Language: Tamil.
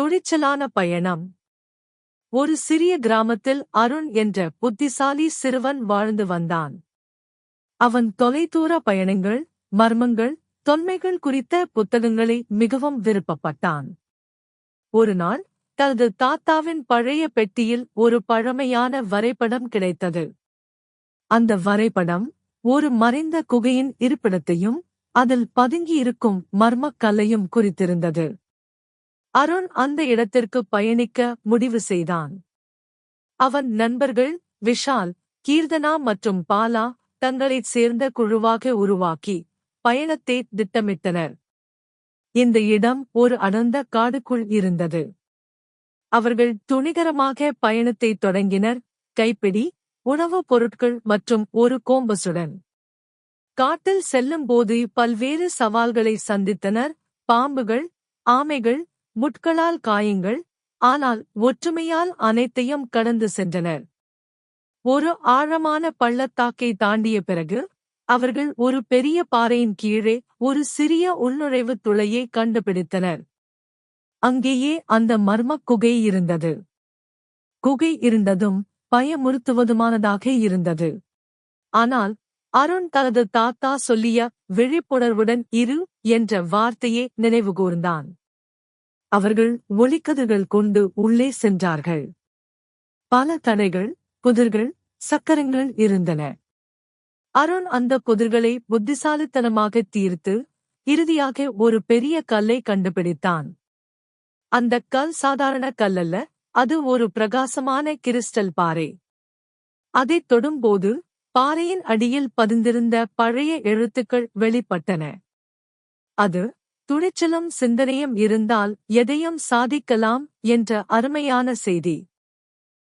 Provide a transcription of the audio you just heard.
துணிச்சலான பயணம். ஒரு சிறிய கிராமத்தில் அருண் என்ற புத்திசாலி சிறுவன் வாழ்ந்து வந்தான். அவன் தொலைதூர பயணங்கள் மர்மங்கள் தொன்மைகள் குறித்த புத்தகங்களை மிகவும் விருப்பப்பட்டான். ஒரு நாள் தனது தாத்தாவின் பழைய பெட்டியில் ஒரு பழமையான வரைபடம் கிடைத்தது. அந்த வரைபடம் ஒரு மறைந்த குகையின் இருப்பிடத்தையும் அதில் பதுங்கியிருக்கும் மர்மக்கல்லையும் குறித்திருந்தது. அருண் அந்த இடத்திற்கு பயணிக்க முடிவு செய்தான். அவன் நண்பர்கள் விஷால் கீர்த்தனா மற்றும் பாலா தங்களைச் சேர்ந்த குழுவாக உருவாக்கி பயணத்தை திட்டமிட்டனர். இந்த இடம் ஒரு அடர்ந்த காடுக்குள் இருந்தது. அவர்கள் துணிகரமாக பயணத்தை தொடங்கினர். கைப்பிடி உணவுப் பொருட்கள் மற்றும் ஒரு கோம்பசுடன். காட்டில் செல்லும்போது பல்வேறு சவால்களை சந்தித்தனர். பாம்புகள் ஆமைகள் முட்களால் காயங்கள் ஆனால் ஒற்றுமையால் அனைத்தையும் கடந்து சென்றனர். ஒரு ஆழமான பள்ளத்தாக்கை தாண்டிய பிறகு அவர்கள் ஒரு பெரிய பாறையின் கீழே ஒரு சிறிய உள்நுழைவுத் துளையை கண்டுபிடித்தனர். அங்கேயே அந்த மர்மக் குகை இருந்தது. குகை இருந்ததும் பயமுறுத்துவதுமானதாக இருந்தது. ஆனால் அருண் தனது தாத்தா சொல்லிய விழிப்புணர்வுடன் இரு என்ற வார்த்தையை நினைவுகூர்ந்தான். அவர்கள் ஒளிக்கதிர்கள் கொண்டு உள்ளே சென்றார்கள். பல தடைகள் புதிர்கள் சக்கரங்கள் இருந்தன. அருண் அந்த புதிர்களை புத்திசாலித்தனமாக தீர்த்து இறுதியாக ஒரு பெரிய கல்லை கண்டுபிடித்தான். அந்த கல் சாதாரண கல்லல்ல அது ஒரு பிரகாசமான கிறிஸ்டல் பாறை. அதைத் தொடும்போது பாறையின் அடியில் பதிந்திருந்த பழைய எழுத்துக்கள் வெளிப்பட்டன. அது துணிச்சலும் சிந்தனையும் இருந்தால் எதையும் சாதிக்கலாம் என்ற அருமையான செய்தி.